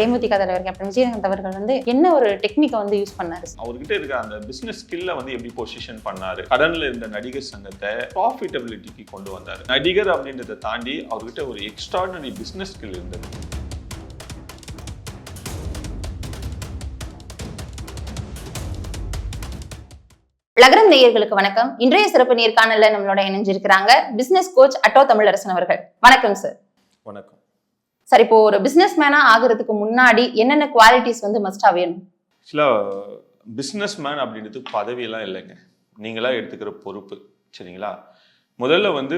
தேமுதிக தலைவர் கேப்டன் விஜயகாந்த் அவர்கள் வந்து என்ன ஒரு டெக்னிக்கை வந்து யூஸ் பண்ணாரு? அவர்கிட்ட இருக்க அந்த பிசினஸ் ஸ்கில்ல வந்து எப்படி பொசிஷன் பண்ணாரு? கடன்ல இருந்த நடிகர் சங்கத்தை ப்ராஃபிட்டபிலிட்டிக்கு கொண்டு வந்தாரு. நடிகர் அப்படின்றத தாண்டி அவர்கிட்ட ஒரு எக்ஸ்ட்ராடனரி பிசினஸ் ஸ்கில் இருந்தது. லகரம் நேயர்களுக்கு வணக்கம். இன்றைய சிறப்பு நேர்காணல்ல நம்மளோட இணைஞ்சிருக்கிறாங்க பிசினஸ் கோச் அட்டோ தமிழரசன் அவர்கள். வணக்கம் சார் வணக்கம். சார் இப்போ ஒரு பிஸ்னஸ் மேனா ஆகிறதுக்கு முன்னாடி என்னென்ன குவாலிட்டிஸ் வந்து மஸ்டா வேணும்? ஆக்சுவலாக பிஸ்னஸ் மேன் அப்படின்றது பதவியெல்லாம் இல்லைங்க. நீங்களா எடுத்துக்கிற பொறுப்பு சரிங்களா? முதல்ல வந்து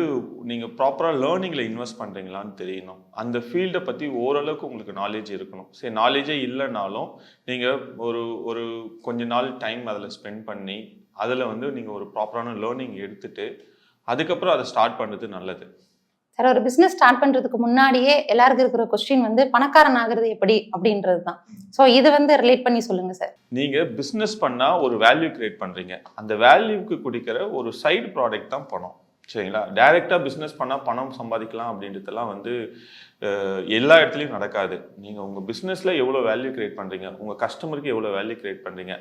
நீங்கள் ப்ராப்பராக லேர்னிங்கில் இன்வெஸ்ட் பண்ணுறீங்களான்னு தெரியணும். அந்த ஃபீல்டை பற்றி ஓரளவுக்கு உங்களுக்கு நாலேஜ் இருக்கணும். சரி நாலேஜே இல்லைனாலும் நீங்கள் ஒரு ஒரு கொஞ்ச நாள் டைம் அதில் ஸ்பெண்ட் பண்ணி அதில் வந்து நீங்கள் ஒரு ப்ராப்பரான லேர்னிங் எடுத்துகிட்டு அதுக்கப்புறம் அதை ஸ்டார்ட் பண்ணுறது நல்லது. சார் ஒரு பிஸ்னஸ் ஸ்டார்ட் பண்றதுக்கு முன்னாடியே எல்லாருக்கும் இருக்கிற கொஸ்டின் வந்து பணக்காரன் ஆகிறது எப்படி? அப்படின்றது தான் ஸோ இது வந்து ரிலேட் பண்ணி சொல்லுங்க சார். நீங்கள் பிஸ்னஸ் பண்ணால் ஒரு வேல்யூ கிரியேட் பண்ணுறீங்க அந்த வேல்யூக்கு குடிக்கிற ஒரு சைடு ப்ராடக்ட் தான் பணம். சரிங்களா? டைரெக்டாக பிஸ்னஸ் பண்ணால் பணம் சம்பாதிக்கலாம் அப்படின்றதெல்லாம் வந்து எல்லா இடத்துலையும் நடக்காது. நீங்கள் உங்கள் பிஸ்னஸில் எவ்வளோ வேல்யூ கிரியேட் பண்ணுறீங்க உங்கள் கஸ்டமருக்கு எவ்வளோ வேல்யூ கிரியேட் பண்ணுறீங்க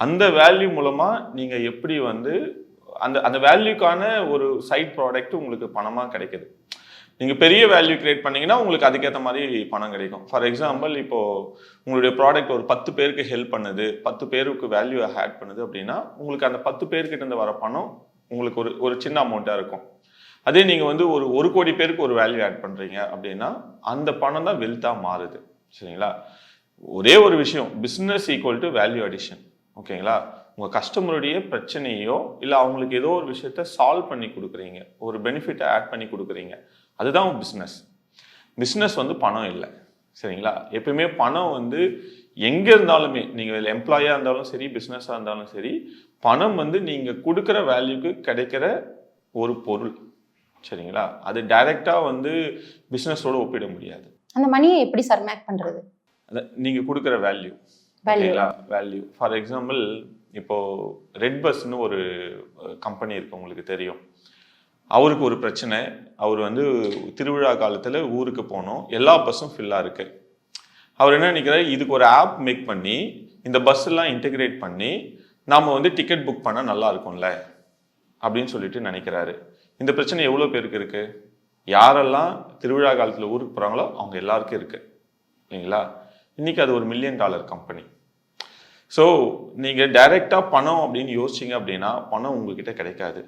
அந்த வேல்யூ மூலமாக நீங்கள் எப்படி வந்து அந்த அந்த வேல்யூக்கான ஒரு சைட் ப்ராடக்ட் உங்களுக்கு பணமாக கிடைக்குது. நீங்கள் பெரிய வேல்யூ கிரியேட் பண்ணீங்கன்னா உங்களுக்கு அதுக்கேற்ற மாதிரி பணம் கிடைக்கும். ஃபார் எக்ஸாம்பிள் இப்போது உங்களுடைய ப்ராடக்ட் ஒரு பத்து பேருக்கு ஹெல்ப் பண்ணுது பத்து பேருக்கு வேல்யூ ஆட் பண்ணுது அப்படின்னா உங்களுக்கு அந்த பத்து பேர்கிட்டேருந்து வர பணம் உங்களுக்கு ஒரு ஒரு சின்ன அமௌண்ட்டாக இருக்கும். அதே நீங்கள் வந்து ஒரு ஒரு கோடி பேருக்கு ஒரு வேல்யூ ஆட் பண்ணுறீங்க அப்படின்னா அந்த பணம் தான் வெல்த்தாக மாறுது. சரிங்களா? ஒரே ஒரு விஷயம் business equal to value addition ஓகேங்களா? உங்கள் கஸ்டமருடைய பிரச்சனையோ இல்லை அவங்களுக்கு ஏதோ ஒரு விஷயத்த சால்வ் பண்ணி கொடுக்குறீங்க. ஒரு பெனிஃபிட்டை ஆட் பண்ணி கொடுக்குறீங்க. அதுதான் பிஸ்னஸ் பிஸ்னஸ் வந்து பணம் இல்லை. சரிங்களா? எப்பயுமே பணம் வந்து எங்கே இருந்தாலுமே நீங்கள் எம்ப்ளாயாக இருந்தாலும் சரி பிஸ்னஸாக இருந்தாலும் சரி பணம் வந்து நீங்கள் கொடுக்குற வேல்யூக்கு கிடைக்கிற ஒரு பொருள். சரிங்களா? அது டைரெக்டாக வந்து பிஸ்னஸோட ஒப்பிட முடியாது. அந்த மணியை எப்படி சார் மேக் பண்றது? அதை நீங்கள் கொடுக்குற வேல்யூ வேல்யூ ஃபார் எக்ஸாம்பிள் இப்போது ரெட் பஸ்ன்னு ஒரு கம்பெனி இருக்குது உங்களுக்கு தெரியும். அவருக்கு ஒரு பிரச்சனை. அவர் வந்து திருவிழா காலத்தில் ஊருக்கு போனோம். எல்லா பஸ்ஸும் ஃபில்லாக இருக்கு. அவர் என்ன நினைக்கிறாரு? இதுக்கு ஒரு ஆப் மேக் பண்ணி இந்த பஸ்ஸெல்லாம் இன்டெகிரேட் பண்ணி நாம் வந்து டிக்கெட் புக் பண்ணால் நல்லா இருக்கும்ல? அப்படின்னு சொல்லிட்டு நினைக்கிறாரு. இந்த பிரச்சனை எவ்வளோ பேருக்கு இருக்குது யாரெல்லாம் திருவிழா காலத்தில் ஊருக்கு போகிறாங்களோ அவங்க எல்லாருக்கும் இருக்குது இல்லைங்களா? இன்னைக்கு அது ஒரு மில்லியன் டாலர் கம்பெனி ஸோ நீங்கள் டைரெக்டாக பணம் அப்படின்னு யோசிச்சிங்க அப்படின்னா பணம் உங்ககிட்ட கிடைக்காது.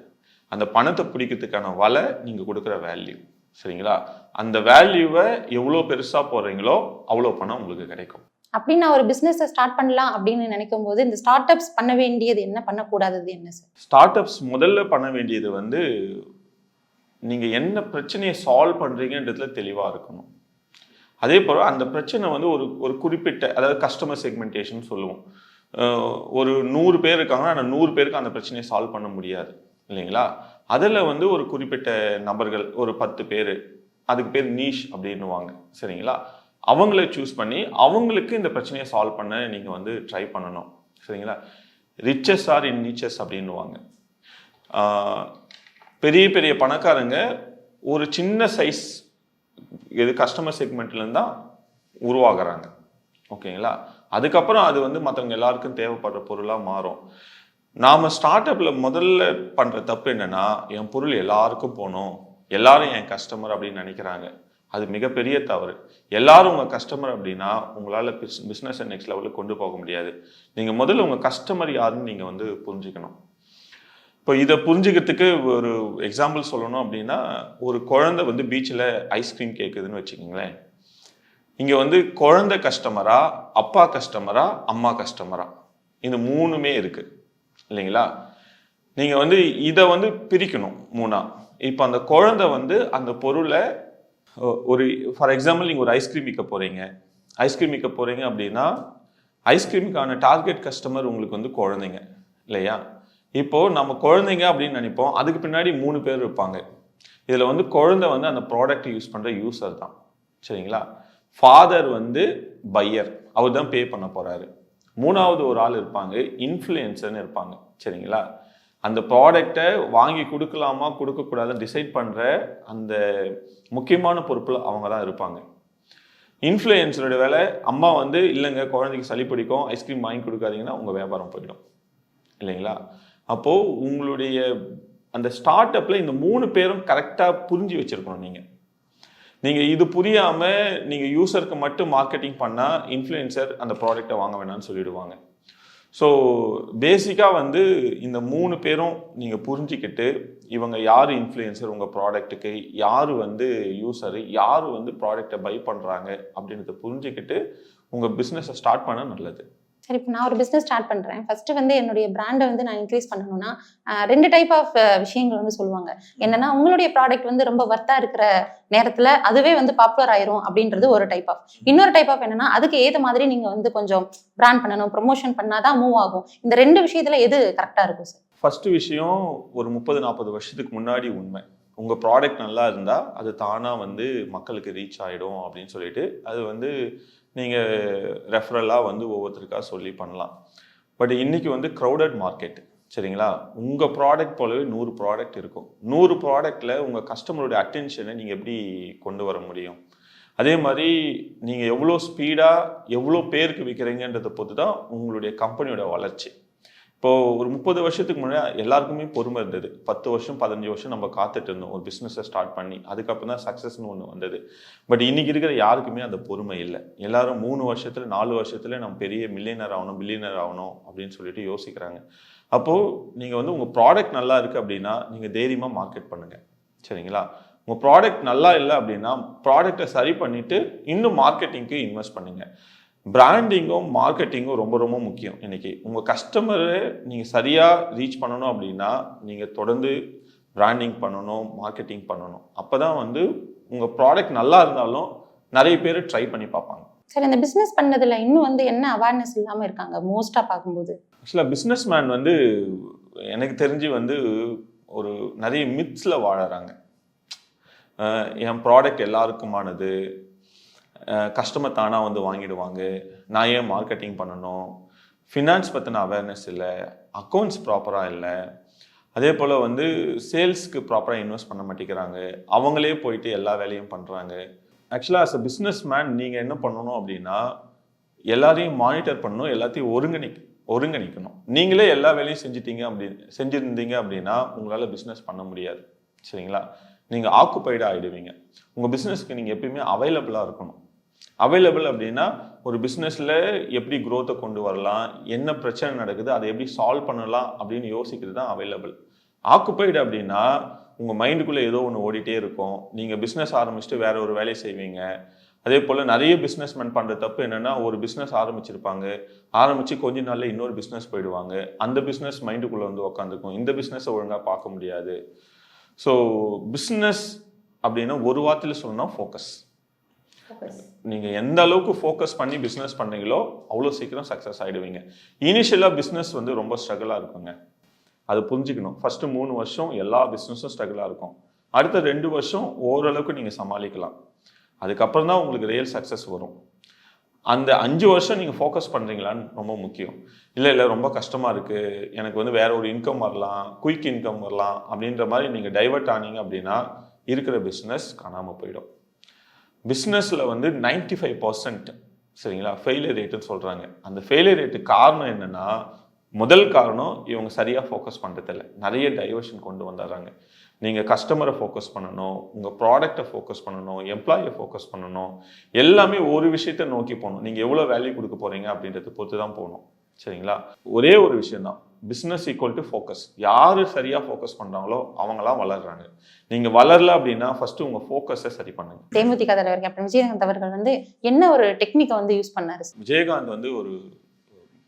அந்த பணத்தை பிடிக்கிறதுக்கான வலை நீங்கள் கொடுக்குற வேல்யூ சரிங்களா? அந்த வேல்யூவை எவ்வளோ பெருசாக போடுறீங்களோ அவ்வளோ பணம் உங்களுக்கு கிடைக்கும். அப்படின்னு நான் ஒரு பிசினஸ் ஸ்டார்ட் பண்ணலாம் அப்படின்னு நினைக்கும் போது இந்த ஸ்டார்ட் அப்ஸ் பண்ண வேண்டியது என்ன பண்ணக்கூடாதது என்ன சார் ஸ்டார்ட் அப்ஸ் முதல்ல பண்ண வேண்டியது வந்து நீங்கள் என்ன பிரச்சனையை சால்வ் பண்ணுறீங்கன்றதுல தெளிவாக இருக்கணும். அதே போல் அந்த பிரச்சனை வந்து ஒரு ஒரு குறிப்பிட்ட அதாவது கஸ்டமர் செக்மெண்டேஷன் சொல்லுவோம். ஒரு நூறு பேர் இருக்காங்கன்னா அந்த நூறு பேருக்கு அந்த பிரச்சனையை சால்வ் பண்ண முடியாது. இல்லைங்களா? அதில் வந்து ஒரு குறிப்பிட்ட நபர்கள் ஒரு பத்து பேர் அதுக்கு பேர் நீஷ் அப்படின்னுவாங்க. சரிங்களா? அவங்கள சூஸ் பண்ணி அவங்களுக்கு இந்த பிரச்சனையை சால்வ் பண்ண நீங்கள் வந்து ட்ரை பண்ணணும். சரிங்களா? ரிச்சஸ் ஆர் இன் நீச்சஸ் அப்படின்னுவாங்க. பெரிய பெரிய பணக்காரங்க ஒரு சின்ன சைஸ் இது கஸ்டமர் செக்மெண்ட்லேருந்து தான் உருவாகிறாங்க. ஓகேங்களா? அதுக்கப்புறம் அது வந்து மற்றவங்க எல்லாருக்கும் தேவைப்படுற பொருளாக மாறும். நாம் ஸ்டார்ட் அப்பில் முதல்ல பண்ணுற தப்பு என்னென்னா என் பொருள் எல்லாருக்கும் போகணும். எல்லாரும் என் கஸ்டமர் அப்படின்னு நினைக்கிறாங்க. அது மிகப்பெரிய தவறு. எல்லாரும் உங்கள் கஸ்டமர் அப்படின்னா உங்களால் பிஸ் பிஸ்னஸை நெக்ஸ்ட் லெவலுக்கு கொண்டு போக முடியாது. நீங்கள் முதல்ல உங்கள் கஸ்டமர் யாருன்னு நீங்கள் வந்து புரிஞ்சுக்கணும். இப்போ இதை புரிஞ்சுக்கிறதுக்கு ஒரு எக்ஸாம்பிள் சொல்லணும் அப்படின்னா ஒரு குழந்தை வந்து பீச்சில் ஐஸ்கிரீம் கேட்குதுன்னு வச்சுக்கோங்களேன். இங்கே வந்து குழந்தை கஸ்டமரா அப்பா கஸ்டமரா அம்மா கஸ்டமரா இந்த மூணுமே இருக்குது இல்லைங்களா? நீங்கள் வந்து இதை வந்து பிரிக்கணும் மூணா. இப்போ அந்த குழந்தை வந்து அந்த பொருளை ஒரு ஃபார் எக்ஸாம்பிள் நீங்கள் ஒரு ஐஸ்கிரீம் விற்க போகிறீங்க ஐஸ்கிரீம் விற்க போகிறீங்க அப்படின்னா ஐஸ்கிரீமுக்கான டார்கெட் கஸ்டமர் உங்களுக்கு வந்து குழந்தைங்க. இல்லையா? இப்போ நம்ம குழந்தைங்க அப்படின்னு நினைப்போம். அதுக்கு பின்னாடி மூணு பேர் இருப்பாங்க. இதில் வந்து குழந்தை வந்து அந்த ப்ராடக்ட் யூஸ் பண்ணுற யூஸர் தான். சரிங்களா? ஃபாதர் வந்து பையர் அவர் தான் பே பண்ண போகிறாரு மூணாவது ஒரு ஆள் இருப்பாங்க இன்ஃப்ளூயன்சர்னு இருப்பாங்க. சரிங்களா? அந்த ப்ராடக்டை வாங்கி கொடுக்கலாமா கொடுக்கக்கூடாதுன்னு டிசைட் பண்ணுற அந்த முக்கியமான பொறுப்பில் அவங்க தான் இருப்பாங்க இன்ஃப்ளூயன்சரோட வேலை அம்மா வந்து இல்லைங்க குழந்தைக்கு சளி பிடிக்கும் ஐஸ்கிரீம் வாங்கி கொடுக்காதீங்கன்னா உங்கள் வியாபாரம் போயிடும். இல்லைங்களா? அப்போது உங்களுடைய அந்த ஸ்டார்ட் அப்பில் இந்த மூணு பேரும் கரெக்டாக புரிஞ்சு வச்சுருக்கணும் நீங்கள் நீங்கள் இது புரியாமல் நீங்கள் யூசருக்கு மட்டும் மார்க்கெட்டிங் பண்ணால் இன்ஃப்ளூயன்சர் அந்த ப்ராடக்ட்டை வாங்க வேணாம்னு சொல்லிடுவாங்க. ஸோ பேசிக்காக வந்து இந்த மூணு பேரும் நீங்கள் புரிஞ்சிக்கிட்டு இவங்க யார் இன்ஃப்ளூயன்சர் உங்கள் ப்ராடக்ட்டுக்கு யார் வந்து யூஸரு யார் வந்து ப்ராடக்டை பை பண்ணுறாங்க அப்படின்றத புரிஞ்சுக்கிட்டு உங்கள் பிஸ்னஸை ஸ்டார்ட் பண்ண நல்லது. சரி இப்போ நான் ஒரு பிஸ்னஸ் ஸ்டார்ட் பண்ணுறேன் ஃபர்ஸ்ட் வந்து என்னுடைய பிராண்டை வந்து நான் இன்க்ரீஸ் பண்ணணும்னா ரெண்டு டைப் ஆஃப் விஷயங்கள் வந்து சொல்லுவாங்க. என்னன்னா உங்களுடைய ப்ராடக்ட் வந்து ரொம்ப வர்த்தா இருக்கிற நேரத்தில் அதுவே வந்து பாப்புலர் ஆயிரும் அப்படின்றது ஒரு டைப் ஆஃப் இன்னொரு டைப் ஆஃப் என்னன்னா அதுக்கு ஏற்ற மாதிரி நீங்கள் வந்து கொஞ்சம் பிராண்ட் பண்ணணும் ப்ரொமோஷன் பண்ணாதான் மூவ் ஆகும். இந்த ரெண்டு விஷயத்துல எது கரெக்டாக இருக்கும் சார் ஃபர்ஸ்ட் விஷயம் ஒரு முப்பது நாற்பது வருஷத்துக்கு முன்னாடி உண்மை. உங்கள் ப்ராடக்ட் நல்லா இருந்தால் அது தானாக வந்து மக்களுக்கு ரீச் ஆகிடும் அப்படின்னு சொல்லிட்டு அது வந்து நீங்கள் ரெஃபரலாக வந்து ஒவ்வொருத்தருக்காக சொல்லி பண்ணலாம். பட் இன்றைக்கி வந்து க்ரௌடட் மார்க்கெட் சரிங்களா? உங்கள் ப்ராடக்ட் போலவே நூறு ப்ராடக்ட் இருக்கும். நூறு ப்ராடக்டில் உங்கள் கஸ்டமருடைய அட்டென்ஷனை நீங்கள் எப்படி கொண்டு வர முடியும்? அதே மாதிரி நீங்கள் எவ்வளோ ஸ்பீடாக எவ்வளோ பேருக்கு விற்கிறீங்கன்றதை பொறுத்து தான் உங்களுடைய கம்பெனியோட வளர்ச்சி. இப்போது ஒரு முப்பது வருஷத்துக்கு முன்னாடி எல்லாருக்குமே பொறுமை இருந்தது. பத்து வருஷம் பதினஞ்சு வருஷம் நம்ம காத்துட்டு இருந்தோம். ஒரு பிஸ்னஸை ஸ்டார்ட் பண்ணி அதுக்கப்புறம் தான் சக்ஸஸ்னு ஒன்று வந்தது. பட் இன்றைக்கி இருக்கிற யாருக்குமே அந்த பொறுமை இல்லை. எல்லாரும் மூணு வருஷத்தில் நாலு வருஷத்தில் நம்ம பெரிய மில்லியனர் ஆகணும் பில்லியனர் ஆகணும் அப்படின்னு சொல்லிட்டு யோசிக்கிறாங்க. அப்போது நீங்கள் வந்து உங்கள் ப்ராடக்ட் நல்லா இருக்குது அப்படின்னா நீங்கள் தைரியமாக மார்க்கெட் பண்ணுங்கள் சரிங்களா? உங்கள் ப்ராடக்ட் நல்லா இல்லை அப்படின்னா ப்ராடக்டை சரி பண்ணிவிட்டு இன்னும் மார்க்கெட்டிங்க்கு இன்வெஸ்ட் பண்ணுங்கள் பிராண்டிங்கும் மார்க்கெட்டிங்கும் ரொம்ப ரொம்ப முக்கியம். இன்னைக்கு உங்கள் கஸ்டமரை நீங்கள் சரியாக ரீச் பண்ணணும் அப்படின்னா நீங்கள் தொடர்ந்து பிராண்டிங் பண்ணணும் மார்க்கெட்டிங் பண்ணணும். அப்போ தான் வந்து உங்கள் ப்ராடக்ட் நல்லா இருந்தாலும் நிறைய பேர் ட்ரை பண்ணி பார்ப்பாங்க. சார் இந்த பிஸ்னஸ் பண்ணதுல இன்னும் வந்து என்ன அவேர்னஸ் இல்லாமல் இருக்காங்க? மோஸ்ட்டாக பார்க்கும்போது. ஆக்சுவலாக பிஸ்னஸ் மேன் வந்து எனக்கு தெரிஞ்சு வந்து ஒரு நிறைய மித்ஸில் வாழறாங்க. என் ப்ராடக்ட் எல்லாருக்குமானது கஸ்டமர் தானாக வந்து வாங்கிடுவாங்க. நான் ஏன் மார்க்கெட்டிங் பண்ணணும்? ஃபினான்ஸ் பற்றின அவேர்னஸ் இல்லை. அக்கௌண்ட்ஸ் ப்ராப்பராக இல்லை. அதே போல் வந்து சேல்ஸ்க்கு ப்ராப்பராக இன்வெஸ்ட் பண்ண மாட்டேங்கிறாங்க. அவங்களே போயிட்டு எல்லா வேலையும் பண்ணுறாங்க ஆக்சுவலாக அஸ் அ பிஸ்னஸ் மேன் நீங்கள் என்ன பண்ணணும் அப்படின்னா எல்லாரையும் மானிட்டர் பண்ணணும். எல்லாத்தையும் ஒருங்கிணை ஒருங்கிணைக்கணும். நீங்களே எல்லா வேலையும் செஞ்சிட்டீங்க அப்படி செஞ்சுருந்தீங்க அப்படின்னா உங்களால் பிஸ்னஸ் பண்ண முடியாது. சரிங்களா? நீங்கள் ஆக்குப்பைடாக ஆகிடுவீங்க உங்கள் பிஸ்னஸ்க்கு நீங்கள் எப்பயுமே அவைலபிளாக இருக்கணும். அவைலபிள் அப்படின்னா ஒரு பிஸ்னஸில் எப்படி க்ரோத்தை கொண்டு வரலாம் என்ன பிரச்சனை நடக்குது அதை எப்படி சால்வ் பண்ணலாம் அப்படின்னு யோசிக்கிறது தான் அவைலபிள் ஆக்குப்பைடு அப்படின்னா உங்கள் மைண்டுக்குள்ளே ஏதோ ஒன்று ஓடிட்டே இருக்கும். நீங்கள் பிஸ்னஸ் ஆரம்பிச்சுட்டு வேற ஒரு வேலையை செய்வீங்க. அதே போல் நிறைய பிஸ்னஸ்மேன் பண்ணுற தப்பு என்னென்னா ஒரு பிஸ்னஸ் ஆரம்பிச்சிருப்பாங்க. ஆரம்பித்து கொஞ்ச நாளில் இன்னொரு பிஸ்னஸ் போயிடுவாங்க. அந்த பிஸ்னஸ் மைண்டுக்குள்ளே வந்து உக்காந்துக்கும். இந்த பிஸ்னஸை ஒழுங்காக பார்க்க முடியாது. ஸோ பிஸ்னஸ் அப்படின்னா ஒரு வார்த்தையில் சொன்னால் ஃபோக்கஸ் நீங்கள் எந்த அளவுக்கு ஃபோக்கஸ் பண்ணி பிஸ்னஸ் பண்ணீங்களோ அவ்வளோ சீக்கிரம் சக்ஸஸ் ஆகிடுவீங்க இனிஷியலாக பிஸ்னஸ் வந்து ரொம்ப ஸ்ட்ரகிளாக இருக்குங்க. அது புரிஞ்சுக்கணும். ஃபஸ்ட்டு மூணு வருஷம் எல்லா பிஸ்னஸும் ஸ்ட்ரகிளாக இருக்கும். அடுத்த ரெண்டு வருஷம் ஓரளவுக்கு நீங்கள் சமாளிக்கலாம். அதுக்கப்புறம் தான் உங்களுக்கு ரியல் சக்ஸஸ் வரும். அந்த அஞ்சு வருஷம் நீங்கள் ஃபோக்கஸ் பண்ணுறீங்களான்னு ரொம்ப முக்கியம். இல்லை இல்லை ரொம்ப கஷ்டமாக இருக்குது எனக்கு வந்து வேற ஒரு இன்கம் வரலாம். குயிக் இன்கம் வரலாம். அப்படின்ற மாதிரி நீங்கள் டைவர்ட் ஆனீங்க அப்படின்னா இருக்கிற பிஸ்னஸ் காணாமல் போயிடும். பிஸ்னஸில் வந்து 95% ஃபைவ் பர்சன்ட் சரிங்களா ஃபெயிலியர் ரேட்டுன்னு சொல்கிறாங்க அந்த ஃபெயிலியர் ரேட்டு காரணம் என்னன்னா முதல் காரணம் இவங்க சரியாக ஃபோக்கஸ் பண்ணுறதில்ல நிறைய டைவர்ஷன் கொண்டு வந்துடுறாங்க. நீங்கள் கஸ்டமரை ஃபோக்கஸ் பண்ணணும் உங்கள் ப்ராடக்டை ஃபோக்கஸ் பண்ணணும் எம்ப்ளாயை ஃபோக்கஸ் பண்ணணும் எல்லாமே ஒரு விஷயத்தை நோக்கி போகணும். நீங்கள் எவ்வளோ வேல்யூ கொடுக்க போகிறீங்க அப்படின்றத பொறுத்து தான் போகணும். சரிங்களா? ஒரே ஒரு விஷயம்தான். பிஸ்னஸ் ஈக்குவல் டு ஃபோக்கஸ் யார் சரியாக ஃபோக்கஸ் பண்ணுறாங்களோ அவங்களாம் வளர்றாங்க. நீங்கள் வளரல அப்படின்னா ஃபஸ்ட்டு உங்கள் ஃபோக்கஸை சரி பண்ணுங்க. தேமுதிக தலைவர் கேப்டன் விஜயகாந்த் அவர்கள் வந்து என்ன ஒரு டெக்னிக்கை வந்து யூஸ் பண்ணாரு? விஜயகாந்த் வந்து ஒரு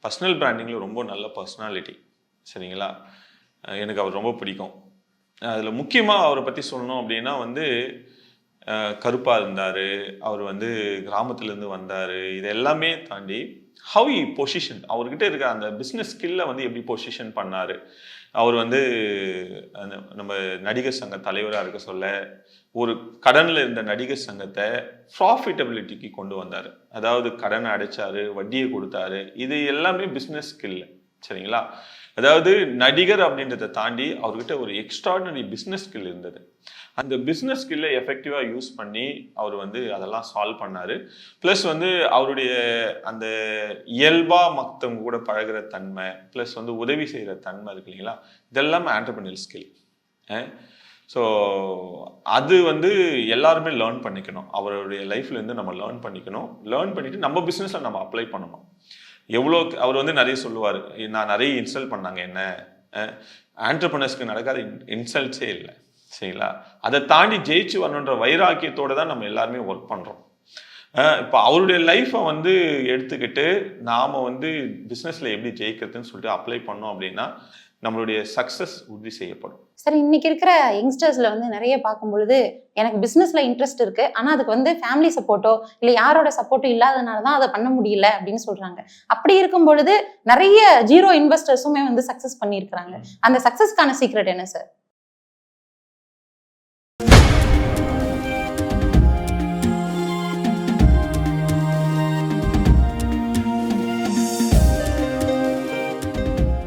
பர்சனல் பிராண்டிங்கில் ரொம்ப நல்ல பர்சனாலிட்டி சரிங்களா? எனக்கு அவர் ரொம்ப பிடிக்கும். அதில் முக்கியமாக அவரை பற்றி சொல்லணும் அப்படின்னா வந்து கருப்பாக இருந்தார். அவர் வந்து கிராமத்துலேருந்து வந்தார். இது எல்லாமே தாண்டி ஹவ் இ பொசிஷன் அவர்கிட்ட இருக்க அந்த பிஸ்னஸ் ஸ்கில்லை வந்து எப்படி பொசிஷன் பண்ணார்? அவர் வந்து அந்த நம்ம நடிகர் சங்க தலைவராக இருக்க சொல்ல ஒரு கடனில் இருந்த நடிகர் சங்கத்தை ப்ராஃபிட்டபிலிட்டிக்கு கொண்டு வந்தார். அதாவது கடனை அடைச்சாரு வட்டியை கொடுத்தாரு. இது எல்லாமே பிஸ்னஸ் ஸ்கில் சரிங்களா? அதாவது நடிகர் அப்படின்றத தாண்டி அவர்கிட்ட ஒரு எக்ஸ்ட்ராடினரி பிஸ்னஸ் ஸ்கில் இருந்தது. அந்த பிஸ்னஸ் ஸ்கில்லை எஃபெக்டிவாக யூஸ் பண்ணி அவர் வந்து அதெல்லாம் சால்வ் பண்ணார். ப்ளஸ் வந்து அவருடைய அந்த இயல்பா மத்தவங்க கூட பழகுற தன்மை ப்ளஸ் வந்து உதவி செய்கிற தன்மை இருக்கு இல்லைங்களா? இதெல்லாம் ஆண்டர்பனியல் ஸ்கில் ஸோ அது வந்து எல்லாருமே லேர்ன் பண்ணிக்கணும். அவருடைய லைஃப்லேருந்து நம்ம லேர்ன் பண்ணிக்கணும். லேர்ன் பண்ணிவிட்டு நம்ம பிஸ்னஸில் நம்ம அப்ளை பண்ணணும். எவ்வளோ அவர் வந்து நிறைய சொல்லுவார். நான் நிறைய இன்சல்ட் பண்ணாங்க என்ன? ஆண்டர்பனர்ஸ்க்கு நடக்காத இன்சல்ட்ஸே இல்லை. சரிங்களா? அதை தாண்டி ஜெயிச்சு வரணுன்ற வைராக்கியத்தோட தான் நம்ம எல்லாருமே ஒர்க் பண்ணுறோம் இப்போ அவருடைய லைஃப்பை வந்து எடுத்துக்கிட்டு நாம் வந்து பிஸ்னஸில் எப்படி ஜெயிக்கிறதுன்னு சொல்லிட்டு அப்ளை பண்ணோம் அப்படின்னா நம்மளுடைய சக்ஸஸ் உறுதி செய்யப்படும். சார் இன்னைக்கு இருக்கிற யங்ஸ்டர்ஸ்ல வந்து நிறைய பார்க்கும் பொழுது எனக்கு பிசினஸ்ல இன்ட்ரெஸ்ட் இருக்கு. ஆனா அதுக்கு வந்து ஃபேமிலி சப்போர்ட்டோ இல்ல யாரோட சப்போர்ட்டோ இல்லாதனால தான் அதை பண்ண முடியல அப்படின்னு சொல்றாங்க. அப்படி இருக்கும் பொழுது நிறைய ஜீரோ இன்வெஸ்டர்ஸுமே வந்து சக்சஸ் பண்ணியிருக்கிறாங்க. அந்த சக்சஸ்க்கான சீக்ரெட் என்ன சார்